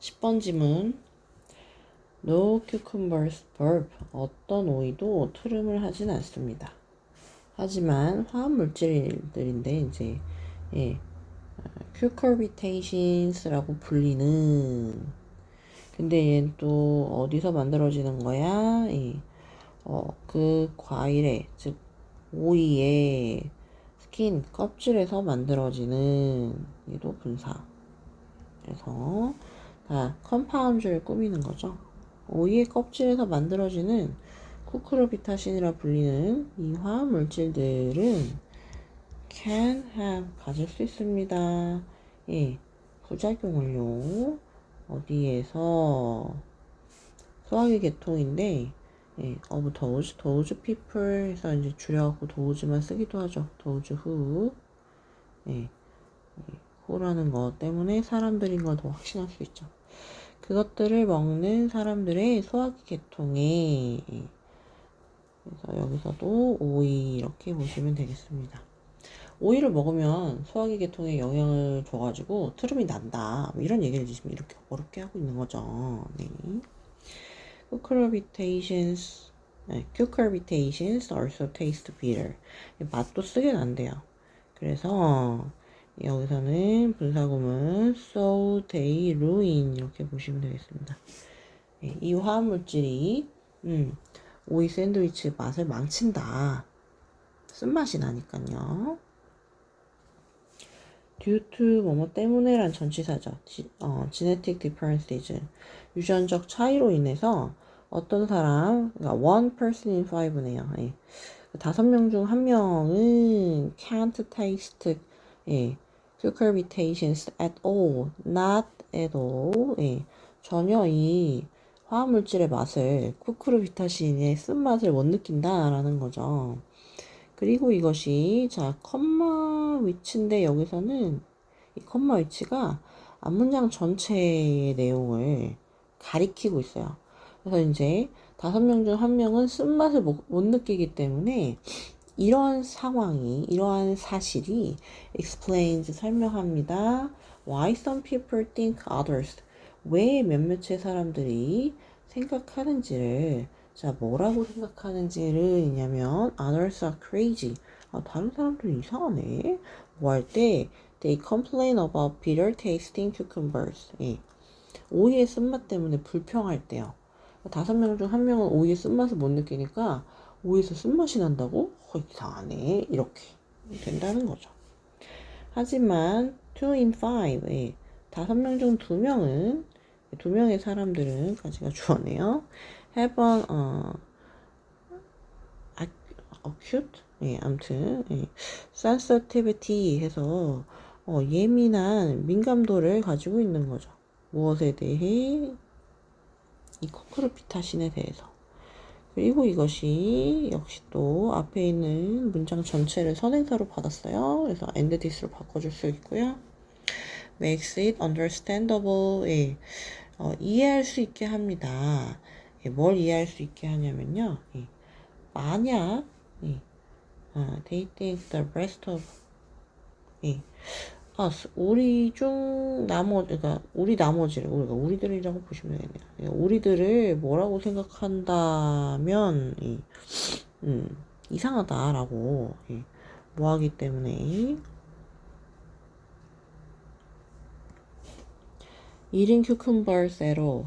10번 지문. No cucumbers burp. 어떤 오이도 트름을 하진 않습니다. 하지만 화학 물질들인데 이제 예, cucurbitations라고 불리는 근데 얘는 또 어디서 만들어지는 거야? 예, 어, 그 과일의 즉 오이의 스킨 껍질에서 만들어지는 얘도 분사. 그래서 다 컴파운드를 꾸미는 거죠. 오이의 껍질에서 만들어지는 쿠크로비타신이라 불리는 이 화학 물질들은 can have 가질 수 있습니다. 예, 부작용을요. 어디에서 소화기 계통인데 예, of those, those people 해서 이제 줄여갖고 those만 쓰기도 하죠. those who 예, 예, who라는 것 때문에 사람들인 걸 더 확신할 수 있죠. 그것들을 먹는 사람들의 소화기 계통에 예, 그래서 여기서도 오이 이렇게 보시면 되겠습니다. 오이를 먹으면 소화기 계통에 영향을 줘가지고 트름이 난다. 뭐 이런 얘기를 지금 이렇게 어렵게 하고 있는 거죠. 네. cucurbitations, 네, cucurbitations also taste bitter. 맛도 쓰게 난대요. 그래서 여기서는 분사구문 so they ruin 이렇게 보시면 되겠습니다. 네, 이 화합물질이 음, 오이 샌드위치 맛을 망친다. 쓴맛이 나니까요. due to 뭐뭐 때문에란 전치사죠. 지, 어, genetic differences. 유전적 차이로 인해서 어떤 사람, 그러니까 one person in five네요. 예. 다섯 명 중 한 명은 can't taste 예. Cucurbitations at all, not at all. 예. 전혀 이 화합물질의 맛을 쿠크르비타신의 쓴맛을 못 느낀다라는 거죠. 그리고 이것이 자 컴마 위치인데 여기서는 이 컴마 위치가 앞문장 전체의 내용을 가리키고 있어요. 그래서 이제 다섯 명 중 한 명은 쓴맛을 못, 못 느끼기 때문에 이런 상황이 이러한 사실이 explains 설명합니다. Why some people think others 왜 몇몇의 사람들이 생각하는지를 자 뭐라고 생각하는지를 있냐면 others are crazy 아 다른 사람들이 이상하네 뭐 할 때 they complain about bitter tasting cucumbers 예. 오이의 쓴맛 때문에 불평할 때요 다섯 명 중 한 명은 오이의 쓴맛을 못 느끼니까 오이에서 쓴맛이 난다고? 어, 이상하네 이렇게 된다는 거죠 하지만 two in five 예. 다섯 명 중 두 명은 두 명의 사람들은 가지가 주어네요. have an 어, acute 예, 아무튼 예, sensitivity 해서 어, 예민한 민감도를 가지고 있는 거죠. 무엇에 대해 이 코크르피타신에 대해서 그리고 이것이 역시 또 앞에 있는 문장 전체를 선행사로 받았어요. 그래서 and this로 바꿔줄 수 있고요. makes it understandable. 예. 어, 이해할 수 있게 합니다. 예, 뭘 이해할 수 있게 하냐면요. 예. 만약 예. 아, they think the rest of 예. 아, 우리 중 나머지 그러니까 우리 나머지를 우리가 우리들이라고 보시면 되겠네요. 예, 우리들을 뭐라고 생각한다면 예. 음, 이상하다라고 예. 뭐하기 때문에 eating cucumbers at all.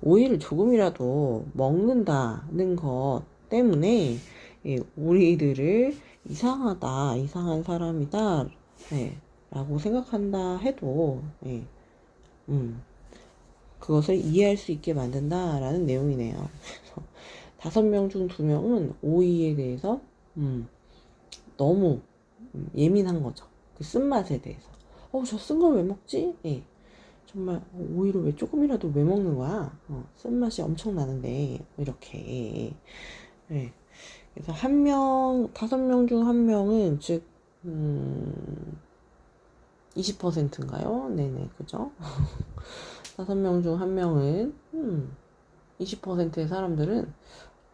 오이를 조금이라도 먹는다는 것 때문에 예, 우리들을 이상하다, 이상한 사람이다, 예, 라고 생각한다 해도 예, 음, 그것을 이해할 수 있게 만든다 라는 내용이네요. 그래서 다섯 명 중 두 명은 오이에 대해서 음, 너무 음, 예민한 거죠. 그 쓴맛에 대해서. 어, 저 쓴 걸 왜 먹지? 예. 정말 오이를 왜 조금이라도 왜 먹는 거야? 어, 쓴맛이 엄청 나는데 이렇게 네. 그래서 한 명, 다섯 명 중 한 명은 즉 음, 20%인가요? 네네 그죠? 다섯 명 중 한 명은 음, 20%의 사람들은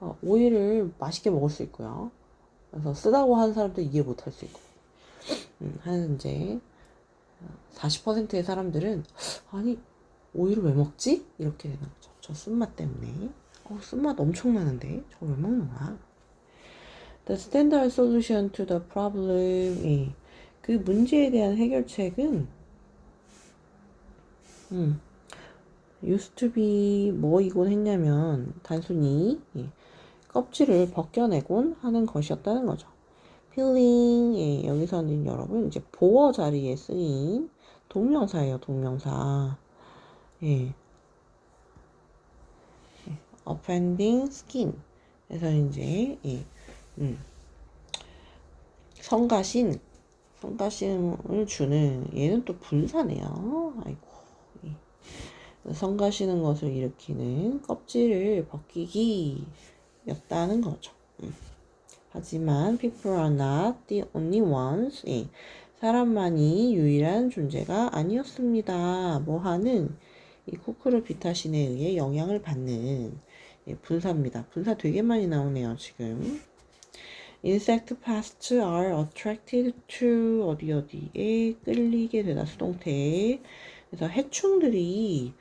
어, 오이를 맛있게 먹을 수 있고요. 그래서 쓰다고 하는 사람도 이해 못 할 수 있고 음, 하는 이제 40%의 사람들은 아니 오이를 왜 먹지? 이렇게 되는 거죠. 저 쓴맛 때문에. 어, 쓴맛 엄청 나는데 저걸 왜 먹는 거야? The standard solution to the problem. 이, 그 문제에 대한 해결책은 음, be 뭐이곤 했냐면 단순히 예, 껍질을 벗겨내곤 하는 것이었다는 거죠. peeling 예, 여기서는 여러분 이제 보어 자리에 쓰인 동명사예요. 동명사. 예. 예, offending skin. 그래서 이제 예, 음, 성가신 성가신을 주는 얘는 또 분사네요. 아이고. 예. 성가시는 것을 일으키는 껍질을 벗기기였다는 거죠. 음. 하지만 people are not the only ones. 예. 사람만이 유일한 존재가 아니었습니다. 뭐 하는 이 코크르 비타신에 의해 영향을 받는 예, 분사입니다. 분사 되게 많이 나오네요, 지금. Insect pests are attracted to 어디 어디에 끌리게 되다 수동태. 그래서 해충들이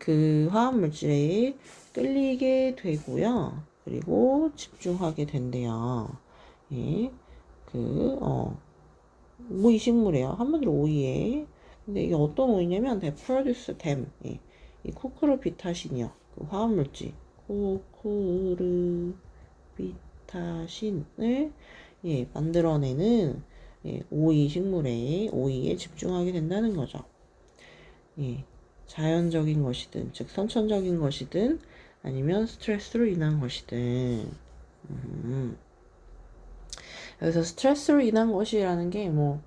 그 화학 물질에 끌리게 되고요. 그리고 집중하게 된대요. 예. 그, 어, 오이 식물이에요. 한마디로 오이에. 근데 이게 어떤 오이냐면, they produce them. 예. 이 코크르 비타신이요. 그 화학 물질. 코크르 비 타신을 예, 만들어내는 예, 오이 식물에 오이에 집중하게 된다는 거죠. 예, 자연적인 것이든 즉 선천적인 것이든 아니면 스트레스로 인한 것이든 음. 여기서 스트레스로 인한 것이라는 게 뭐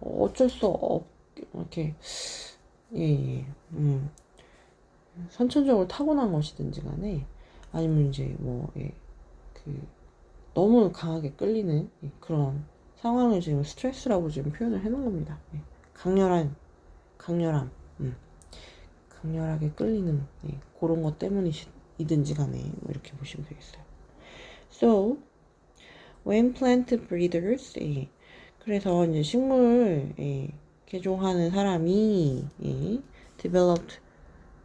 어쩔 수 없 이렇게 예, 예. 음. 선천적으로 타고난 것이든지 간에 아니면 이제 뭐 예, 그 너무 강하게 끌리는 예, 그런 상황을 지금 스트레스라고 지금 표현을 해놓은 겁니다. 예, 강렬한 강렬함, 음. 강렬하게 끌리는 예, 그런 것 때문이든지 간에 뭐 이렇게 보시면 되겠어요. So when plant breeders 예, 그래서 이제 식물 예, 개종하는 사람이 예, developed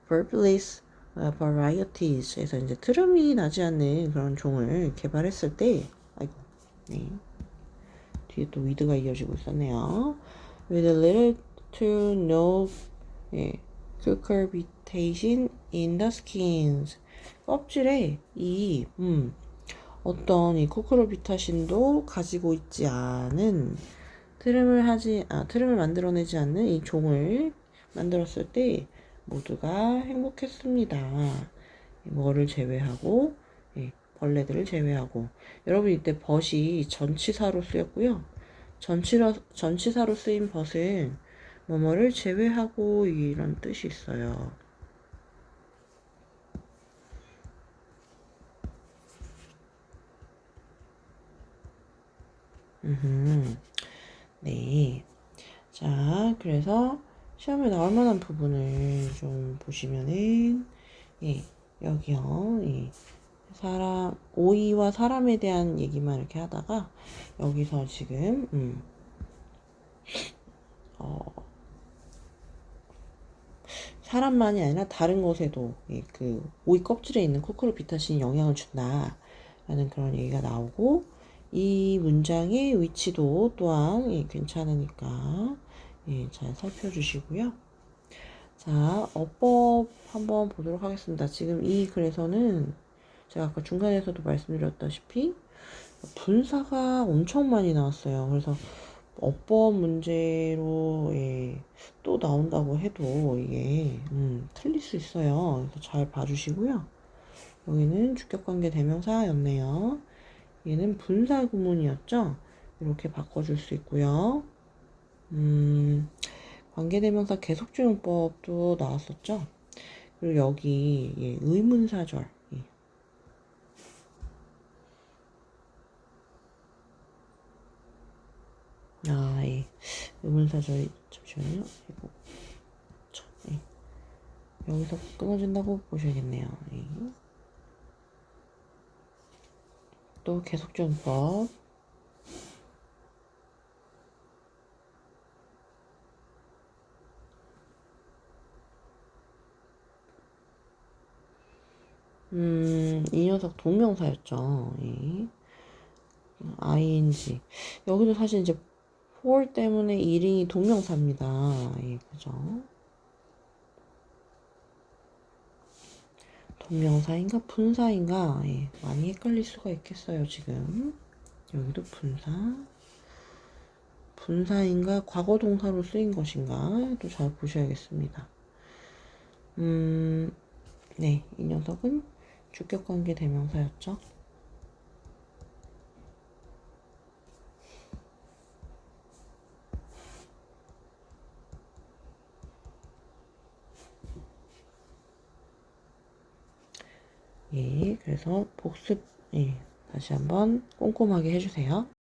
verbless varieties 에서 이제 트름이 나지 않는 그런 종을 개발했을 때 아이고 네 뒤에 또 위드가 이어지고 있었네요. With little to no 예, cucurbtation in the skins 껍질에 이 음, 어떤 이 코크로비타신도 가지고 있지 않은 트름을 하지 아 트름을 만들어내지 않는 이 종을 만들었을 때 모두가 행복했습니다. 뭐를 제외하고 예, 벌레들을 제외하고 여러분 이때 벗이 전치사로 쓰였고요. 전치라, 전치사로 쓰인 벗은 뭐뭐를 제외하고 이런 뜻이 있어요. 음흠. 네. 자, 그래서 시험에 나올 만한 부분을 좀 보시면은, 예, 여기요, 예. 사람, 오이와 사람에 대한 얘기만 이렇게 하다가, 여기서 지금, 음, 어, 사람만이 아니라 다른 것에도 예, 그 오이 껍질에 있는 코크로비타신이 영향을 준다라는 그런 얘기가 나오고 이 문장의 위치도 또한 예, 괜찮으니까 예, 잘 살펴주시고요. 자, 어법 한번 보도록 하겠습니다. 지금 이 글에서는 제가 아까 중간에서도 말씀드렸다시피 분사가 엄청 많이 나왔어요. 그래서 어법 문제로 예, 또 나온다고 해도 이게 음, 틀릴 수 있어요. 그래서 잘 봐주시고요. 여기는 주격관계 대명사였네요. 얘는 분사 구문이었죠. 이렇게 바꿔줄 수 있고요. 음, 관계대명사 계속주용법도 나왔었죠. 그리고 여기 예, 의문사절 예. 아, 예. 의문사절 잠시만요. 이거 참, 예. 여기서 끊어진다고 보셔야겠네요. 예. 또 계속주용법 음, 이 녀석 동명사였죠. 예. ing. 여기도 사실 이제 for 때문에 일이 동명사입니다. 예, 그죠? 동명사인가 분사인가 예, 많이 헷갈릴 수가 있겠어요 지금 여기도 분사 분사인가 과거 동사로 쓰인 것인가 또 잘 보셔야겠습니다 음, 네, 이 녀석은 주격관계 대명사였죠 예, 그래서 복습, 예, 다시 한번 꼼꼼하게 해주세요.